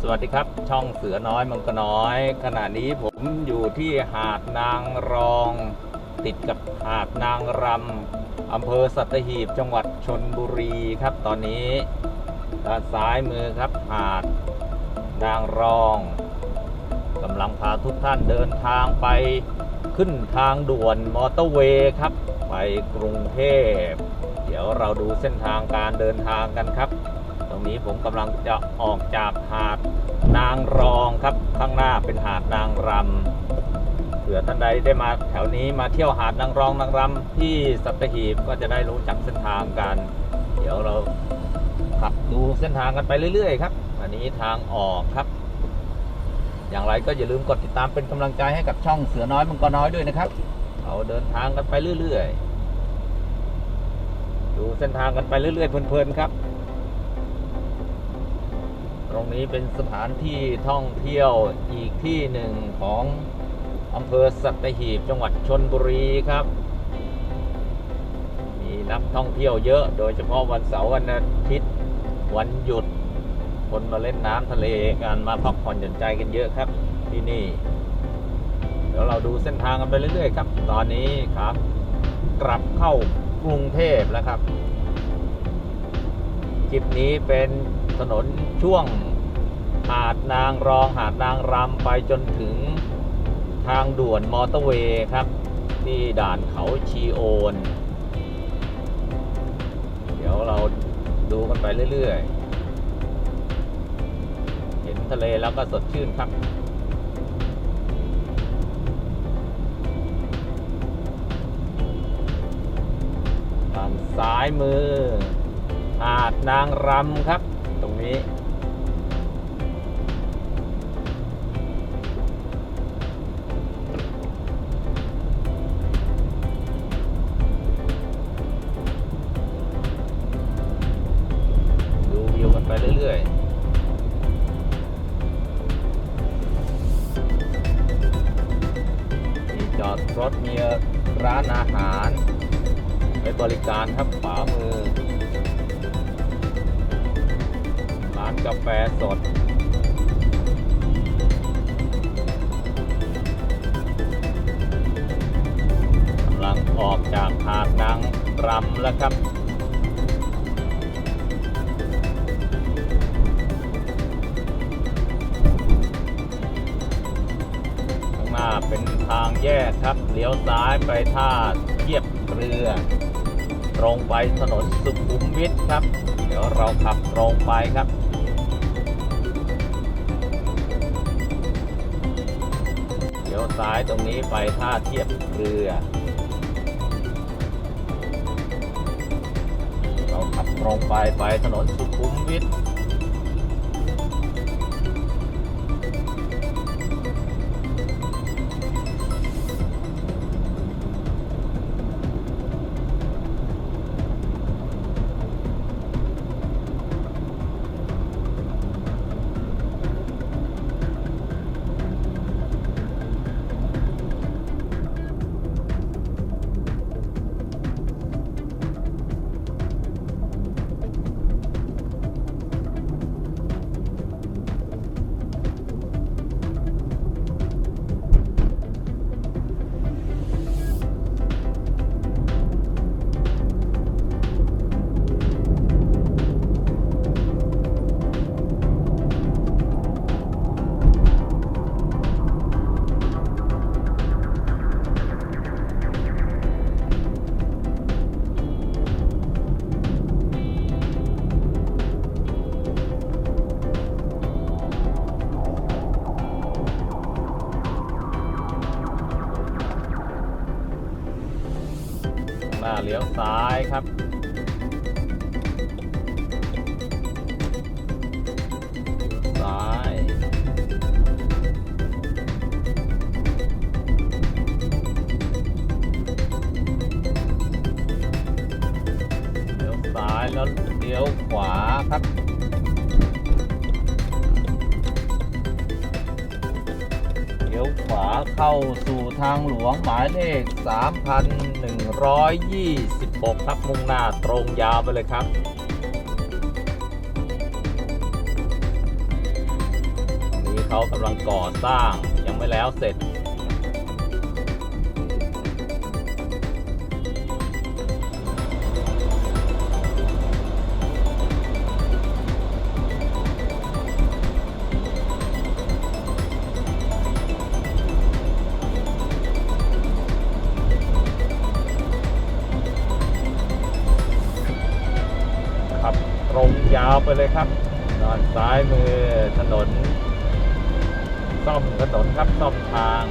สวัสดีครับ ช่องเสือน้อยมังกรน้อย ขณะนี้ผมอยู่ที่หาดนางรอง ติดกับหาดนางรำอำเภอสัตหีบจังหวัดชนบุรีครับ ตอนนี้ด้านซ้ายมือครับหาดนางรองกำลังพาทุกท่านเดินทางไปขึ้นทางด่วนมอเตอร์เวย์ครับ ไปกรุงเทพ ดี๋ยวเราดูเส้นทางการเดินทางกันครับ ตรงนี้ผมกำลังจะออกจากหาดนางรองครับ ข้างหน้าเป็นหาดนางรำเผื่อท่านใดได้มาแถวนี้มาเที่ยวหาดนางรองนางรำที่สัตหีบก็จะได้รู้จักเส้นทางกัน เดี๋ยวเราขับดูเส้นทางกันไปเรื่อย ๆ ครับ อันนี้ทางออกครับ อย่างไรก็อย่าลืมกดติดตามเป็นกำลังใจให้กับช่องเสือน้อยมังกรน้อยด้วยนะครับ เราเดินทางกันไปเรื่อย ๆ ดูเส้นทางกันไปเรื่อยๆเพลินๆครับ ตรงนี้เป็นสถานที่ท่องเที่ยวอีกที่หนึ่งของอำเภอสัตหีบจังหวัดชนบุรีครับ มีนักท่องเที่ยวเยอะ โดยเฉพาะวันเสาร์วันอาทิตย์วันหยุด คนมาเล่นน้ำทะเลกันมาพักผ่อนหย่อนใจกันเยอะครับ ที่นี่ เดี๋ยวเราดูเส้นทางกันไปเรื่อยๆครับ ตอนนี้ครับ กลับเข้า กรุงเทพแล้วครับคลิปนี้เป็นถนนช่วงหาดนางรองหาดนางรำไปจนถึงทางด่วนมอเตอร์เวย์ครับ ที่ด่านเขาชีโอน เดี๋ยวเราดูกันไปเรื่อยๆ เห็นทะเลแล้วก็สดชื่นครับ ซ้ายมือ หาดนางรำครับ ตรงนี้ ดูวิวกันไปเรื่อยๆจอดรถมีร้านอาหาร บริการครับขวามือ ร้านกาแฟสด กำลังออกจากหาดนางรำแล้วครับข้างหน้าเป็นทางแยกครับ เลี้ยวซ้ายไปท่าเทียบเรือ ตรงไปถนนสุขุมวิทครับ เดี๋ยวเราขับตรงไปครับเดี๋ยวซ้ายตรงนี้ไปท่าเทียบเรือ เราขับตรงไปไปถนนสุขุมวิท หน้าเลี้ยวซ้ายครับ ซ้าย เลี้ยวซ้ายแล้วเลี้ยวขวาครับเลี้ยวขวาเข้าสู่ทางหลวงหมายเลข3,100 126ครับมุ่งหน้าตรงยาวไปเลยครับนี้เขากำลังก่อสร้างยังไม่แล้วเสร็จ ไปเลยครับนอนซ้ายมือถนน ซ่อมถนนครับซ่อมทาง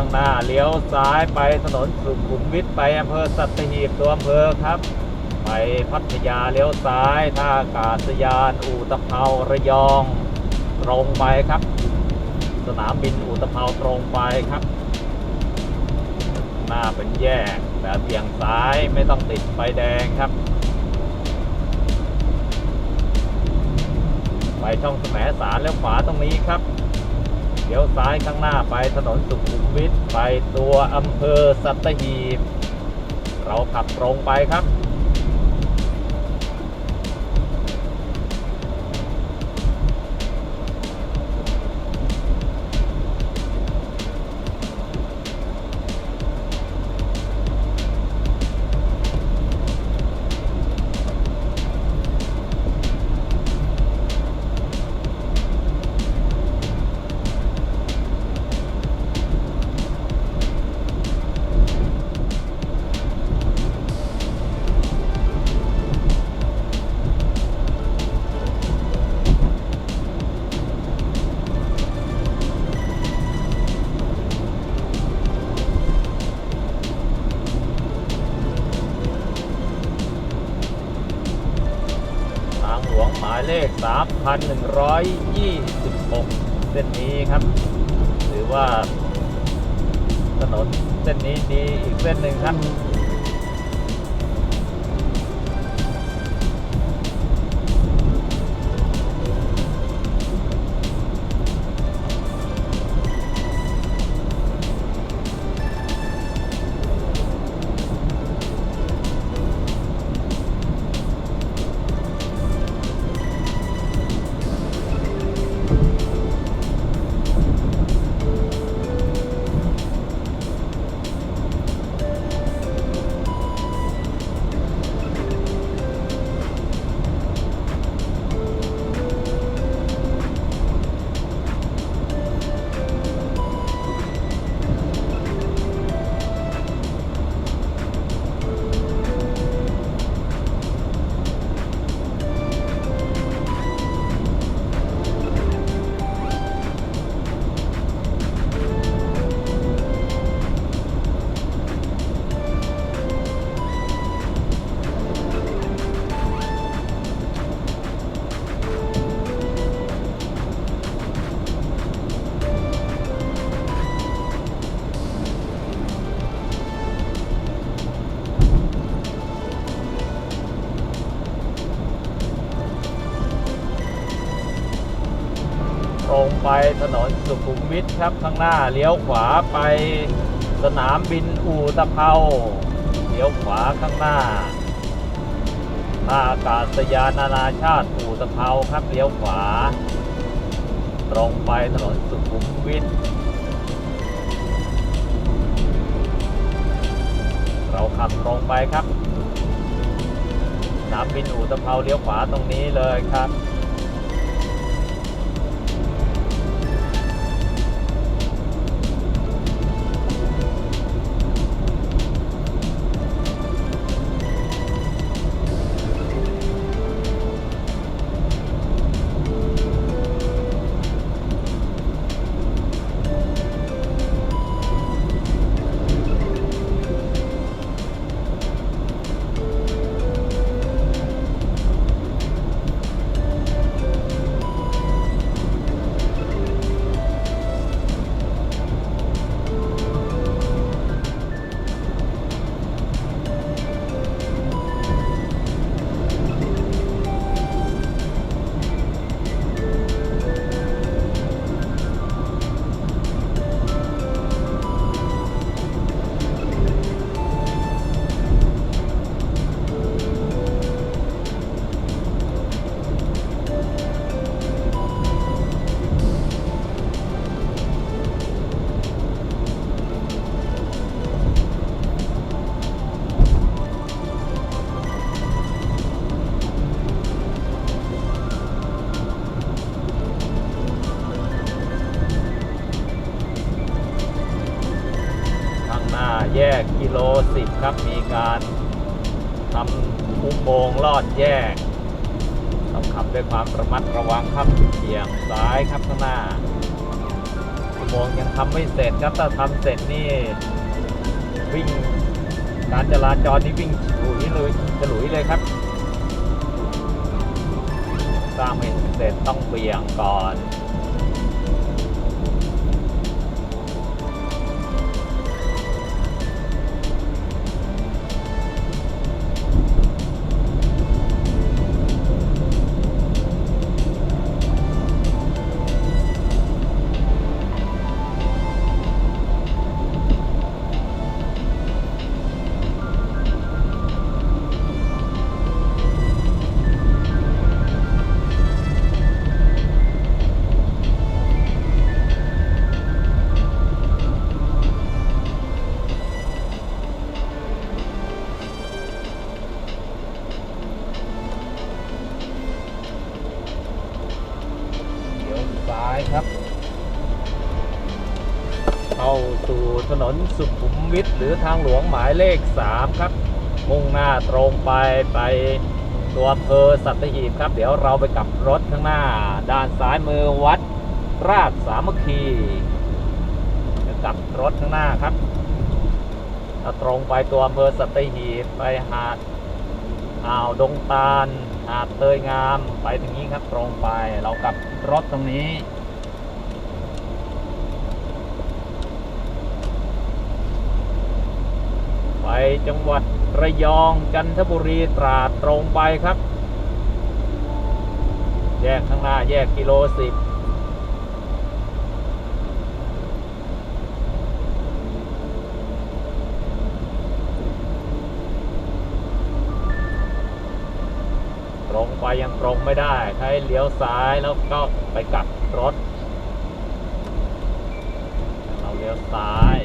ข้างหน้าเลี้ยวซ้ายไปถนนสุขุมวิทไปอำเภอสัตหีบตัวอำเภอครับ ไปพัทยาเลี้ยวซ้ายท่าอากาศยานอู่ตะเภาระยอง ตรงไปครับ สนามบินอุตภเปาตรงไปครับ หน้าเป็นแยกแต่เบี่ยงซ้ายไม่ต้องติดไฟแดงครับไปช่องแสมสารแล้วขวาตรงนี้ครับ เดี๋ยวซ้ายข้างหน้าไปถนนสุขุมวิทไปตัวอำเภอสัตหีบ เราขับตรงไปครับ 126 เส้นนี้ครับหรือว่าถนนเส้นนี้ดีอีกเส้นหนึ่งครับ ไปถนนสุขุมวิทครับข้างหน้าเลี้ยวขวาไปสนามบินอู่ตะเภาเลี้ยวขวาข้างหน้าท่าอากาศยานนานาชาติอู่ตะเภาครับเลี้ยวขวา ตรงไปถนนสุขุมวิทเราขับตรงไปครับสนามบินอู่ตะเภาเลี้ยวขวาตรงนี้เลยครับ ถ้าทำเสร็จนี่ วิ่งการจราจรนี่วิ่งฉลุยเลยฉลุยเลยครับสร้างไม่เสร็จต้องเบี่ยงก่อน ครับ เข้าสู่ถนนสุขุมวิทหรือทางหลวงหมายเลข 3 ครับ มุ่งหน้าตรงไปไปตัวอำเภอสัตหีบครับ เดี๋ยวเราไปกับรถข้างหน้า ด้านซ้ายมือวัด ราชสามัคคีกับรถข้างหน้าครับตรงไปตัวอำเภอสัตหีบไปหาดอ่าวดงตาลหาดเตยงามไปทางนี้ครับตรงไปเรากับรถตรงนี้ จังหวัดระยองจันทบุรีตราดตรงไปครับ แยกข้างหน้าแยกกิโลสิบตรงไปยังตรงไม่ได้ ให้เลี้ยวซ้ายแล้วก็ไปกลับรถ เราเลี้ยวซ้าย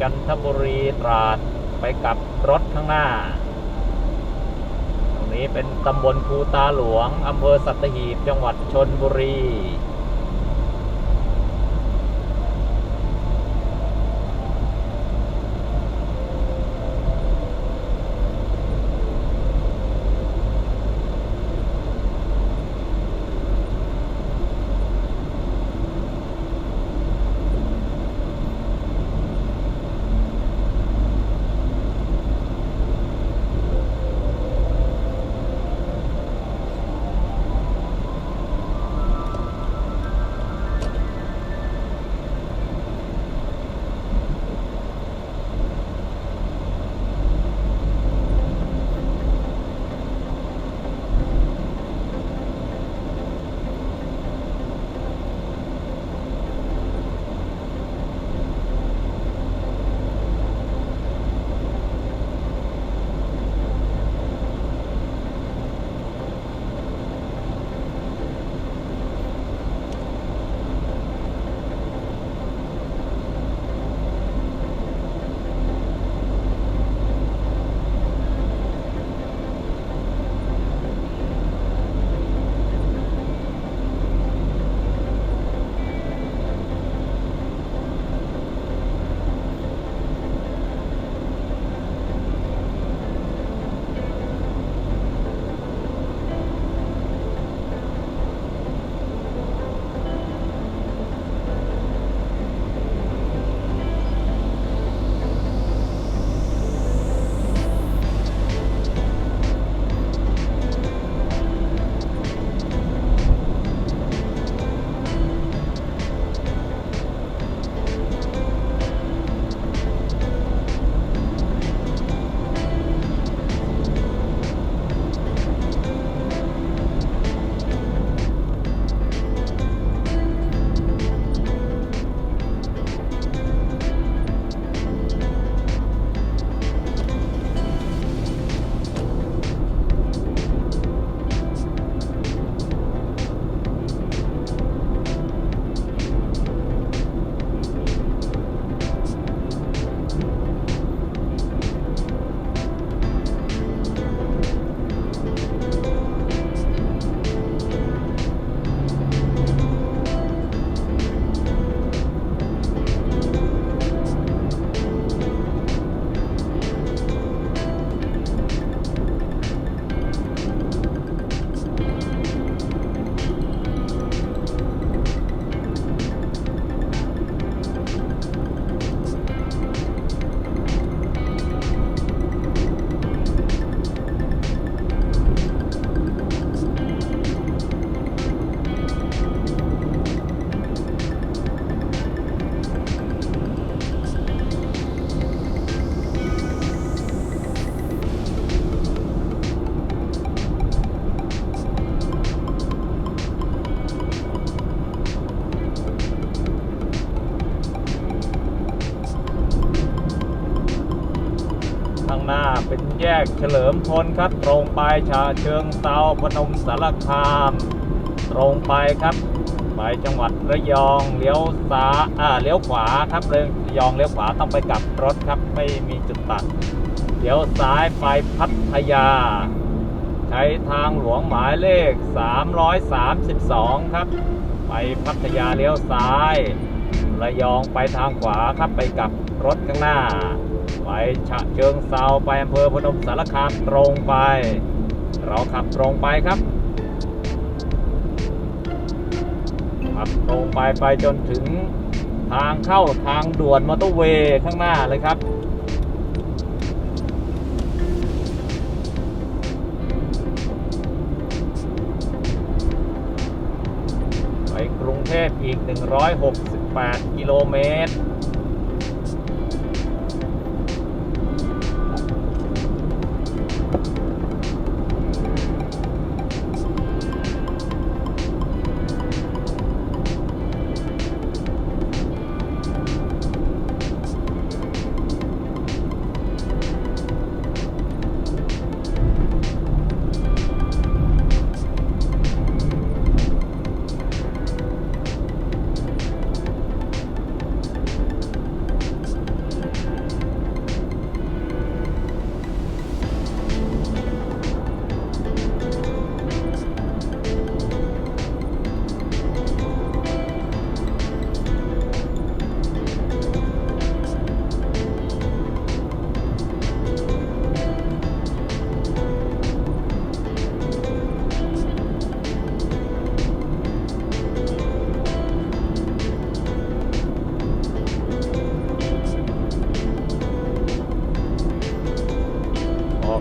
จันทบุรีตราดไปกลับรถข้างหน้า ตรงนี้เป็นตำบลภูตาหลวงอำเภอสัตหีบจังหวัดชนบุรี กเฉลิมพลครับตรงไปชาเชิงเซาพนมสารคาม ตรงไปครับ ไปจังหวัดระยองเลี้ยวซ้ายอ่าเลี้ยวขวาครับเลยระยองเลี้ยวขวาต้องไปกลับรถครับไม่มีจุดตัดเลี้ยวซ้ายไปพัทยา ใช้ทางหลวงหมายเลข 332 ครับ ไปพัทยาเลี้ยวซ้าย ระยองไปทางขวาครับไปกลับรถข้างหน้า ไปฉะเชิงเซาไปอำเภอพนมสารคามตรงไป เราขับตรงไปครับ ขับตรงไปไปจนถึงทางเข้าทางด่วนมอเตอร์เวย์ข้างหน้าเลยครับไปกรุงเทพอีก 168 กิโลเมตร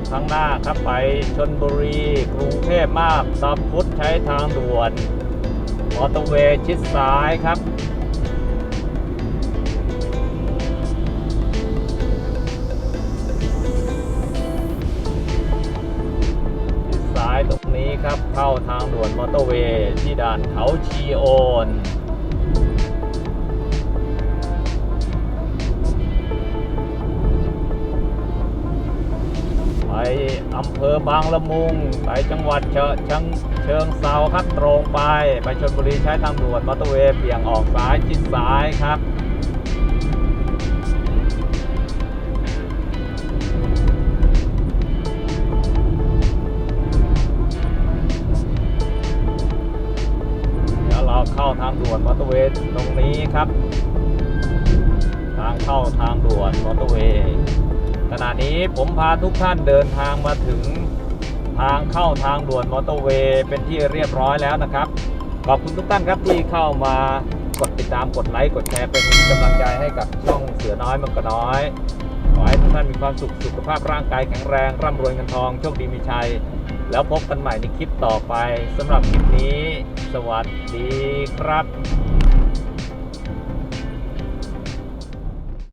ข้างหน้าครับไปชนบุรีกรุงเทพมากตามพุทธใช้ทางด่วนมอเตอร์เวย์ชิดซ้ายครับ ชิดซ้ายตรงนี้ครับเข้าทางด่วนมอเตอร์เวย์ที่ด่านเขาชีโอน อำเภอบางละมุงไปจังหวัดเชิงเชิงเซาครับตรงไป ไปชลบุรีใช้ทางด่วนมอเตอร์เวย์เบี่ยงออกซ้ายชิดซ้ายครับเดี๋ยวเราเข้าทางด่วนมอเตอร์เวย์ตรงนี้ครับ ทางเข้า นี้ผมพาทุกท่านเดินทางมาถึงทางเข้าทางด่วนมอเตอร์เวย์เป็นที่เรียบร้อยแล้วนะครับ ขอบคุณทุกท่านครับที่เข้ามากดติดตามกดไลค์กดแชร์เป็นกำลังใจให้กับช่องเสือน้อยมันก็น้อย ขอให้ทุกท่านมีความสุขสุขภาพร่างกายแข็งแรงร่ำรวยเงินทองโชคดีมีชัย แล้วพบกันใหม่ในคลิปต่อไปสำหรับคลิปนี้ สวัสดีครับ